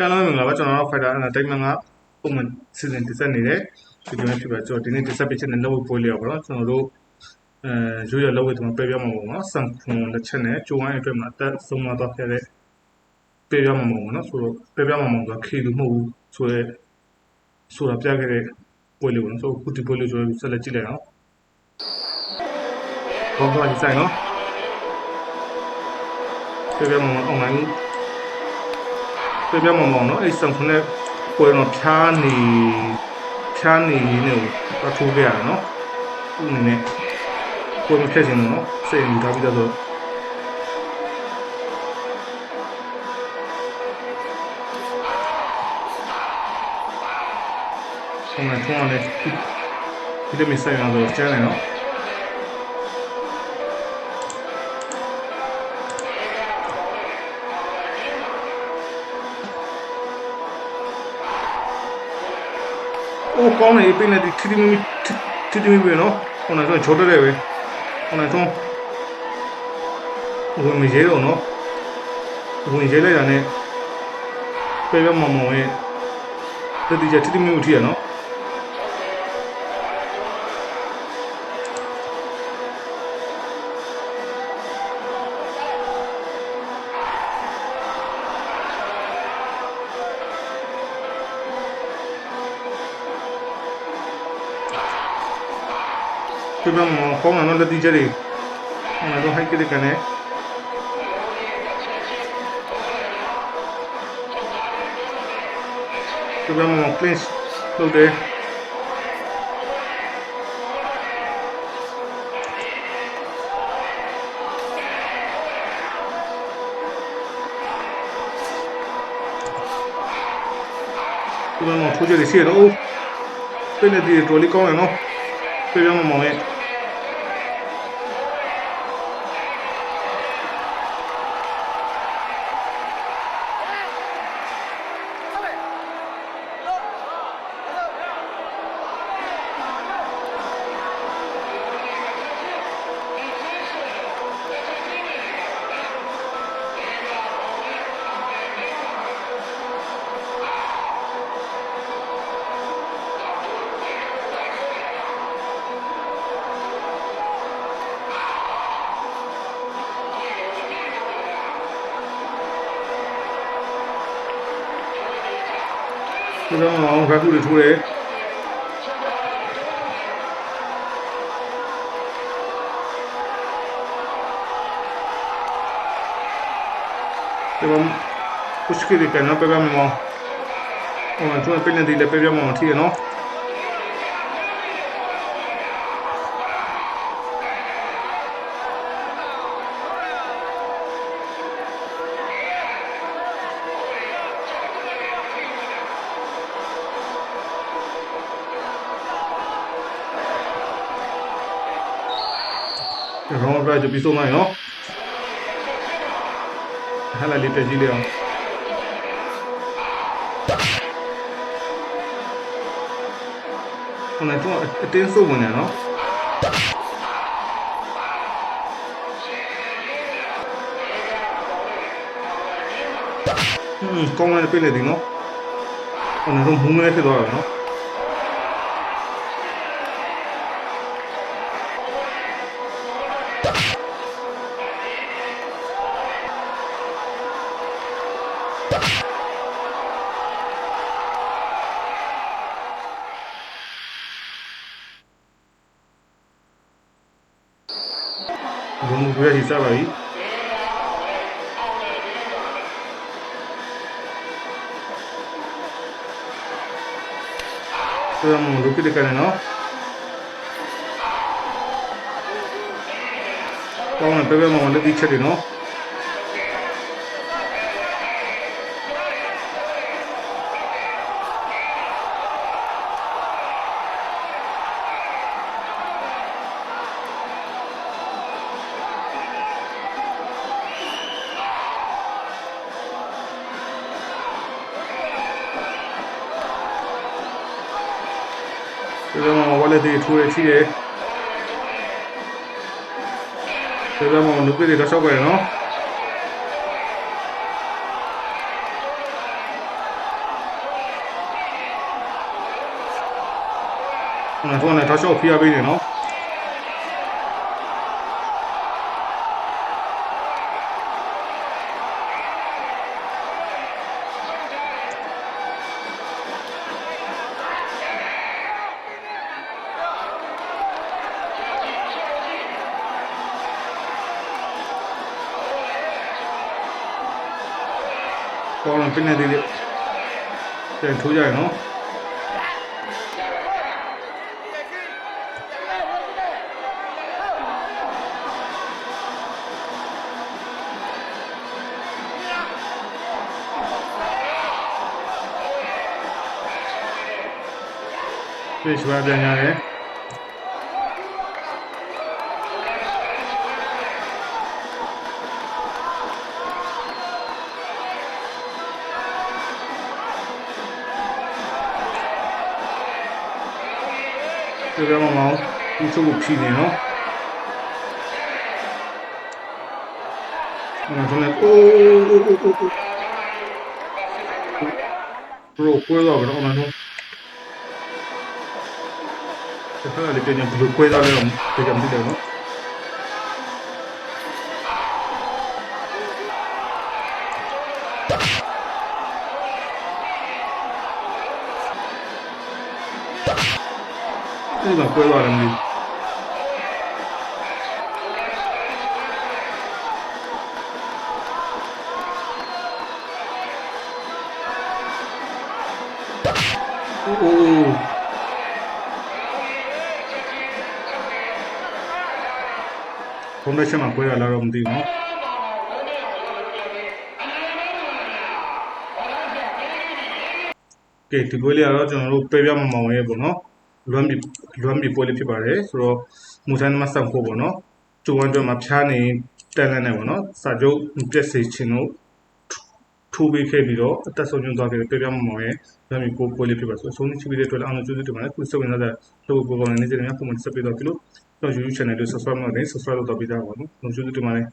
ပြန်လာမင်္ဂလာပါကျွန်တော်တို့ Fighter Entertainment ကပုံမှန်စီစဉ်တင်ဆက်နေတဲ့ဗီဒီယိုဖြစ်ပါကျွန်တော်ဒီနေ့တင်ဆက်ပေးချင်တဲ့လက်ဝတ်ပွဲလေးပါတော့ကျွန်တော်တို့အဲရိုးရလက်ဝတ်တွေမှာပြပြမှာပေါ့နော်ဆန်ခွန်လက်ချက်နဲ့ကျိုးဝိုင်းအတွက်မှာအသက်ဆုံးမသွားခဲ့တဲ့ပြပြမှာပေါ့နော်ဆိုတော့ပြပြမှာပေါ့ဆိုခေလူမဟုတ်ဘူးဆိုရဲဆိုတာပြခဲ့တဲ့ပွဲလေးပေါ့နော်ဆိုတော့ခုဒီပွဲလေးကျွန်တော်ဆက်လက်ကြည့်လိုက်အောင်ဘောတော့ဒီဆိုင်နော်ပြပြမှာ online ပြပြမမောင်နော်အဲ့ဆန်ခွန်းနဲ့ပွဲတော့ဖြားနေဖြားနေနေကိုတော့ထိုးခဲ့ရတယ်နော်ဥအနေနဲ့ပွဲမဖြတ်ချင်ဘူးနော်စိတ်ယူထားပြီးတော့ဆောင်းနေထုံးရတယ်ဒီလိုမျိုးဆိုင်ရတော့ကျန်တယ်နော် โอ้ကောင်းနေပြင်းနေဒီထီထီမီထီထီမီပဲနော်ဟိုနောက်ဆုံးချိုးတယ်ပဲဟိုနောက်ဆုံးဝင်မရဲတော့နော်ဝင်ရဲလိုက်တာနဲ့ပဲပဲမမောင်ရဲ့တတိယထီထီမီကိုထီရနော် ပဲပဲမမောင်ကောင်းတယ်နော်တတိယတွေဟိုနောက်ဆုံးဟိုက်ကလေးကနေပဲပဲမမောင် clinch လုပ်တယ်ဒီမှာထိုးကြရရှိရတော့ပြည့်နေဒီတော်လေးကောင်းရနော်ပြပြမမောင်ရဲ့ ပြပြမမောင်ခါကူတွေထိုးတယ်ဒီမှာ push ကိတွေကနော်ပြပြမမောင်ဟိုကျွန်တော်ပြနေတယ်ပြပြမမောင်ထီရနော် ရောင်းပြကြပြီးဆုံးနိုင်နော်ဟလာလေးပြကြည့်လေအောင်ဟိုနေ့တော့အတင်းစုပ်ဝင်နေနော်ဟ မုန်းနေဖြစ်သွားတယ်နော်ဘုံဘွေးကြီးစားပါပြီဆိုတော့မလုပ်ကြည့်ကြတယ်နော်ကောင်းတယ်ပဲပဲမလက်ဒီချက်တယ်နော် ဒီလိုမှဝက်လက်တွေထိုးရရှိတယ်ဒီလိုမှလူပိတွေတော့ရှောက်ခဲ့တယ်နော်နာတော့နဲ့တော့ရှော့ဖျားပေးနေနော် ပေါ်လာပြနေသေးတယ်ပြန်ထိုးကြရနော်ပြေချွာပြန်ရတယ် ဒီကမှာမောင်ဒီစုပ်ကိုဖြီးနေနော်အဲ့ဒါလည်းအိုးအိုးအိုးအိုးဘရိုကွဲတော့ဘယ်တော့မှတော့ Deja de que yo pueda leer un pequeño ¿no? No me puedo ahora mismo. Uh, ဖုန်းတစ်ချက်မှာပွဲရလာတော့မသိဘူးနော်ကဲဒီပွဲလေးကတော့ကျွန်တော်တို့ပဲပြမမောင်ရဲ့ပေါ့နော် လွမ်းပြီလွမ်းပြီပွဲလေးဖြစ်ပါတယ်ဆိုတော့မူထိုင်းမဆန်ဖို့ပေါ့နော်ကျိုးဝမ်းကြောမှာဖျားနေတန်လန့်နေပေါ့နော်စာချုပ်ပြက်စေချင်လို့ထိုးပေးခဲ့ပြီးတော့အသက်ဆုံးရှုံးသွားခဲ့တဲ့ပဲပြမမောင်ရဲ့လွမ်းပြီကိုပွဲလေးဖြစ်ပါဆိုအဆုံးချိပြီးတဲ့အတွက်လည်းအောင်လို့ကျေးဇူးတင်ပါတယ်ခုစဝင်လာတဲ့လုပ်ကိုကောင်းနေနေကြတဲ့များပုံမှန်ဆက်ပြီးတော့ဒီလိုတော့ YouTube channel လေး subscribe လုပ်နေ subscribe လုပ်တော့ပြီးသားပါနော်ကျေးဇူးတင်ပါတယ်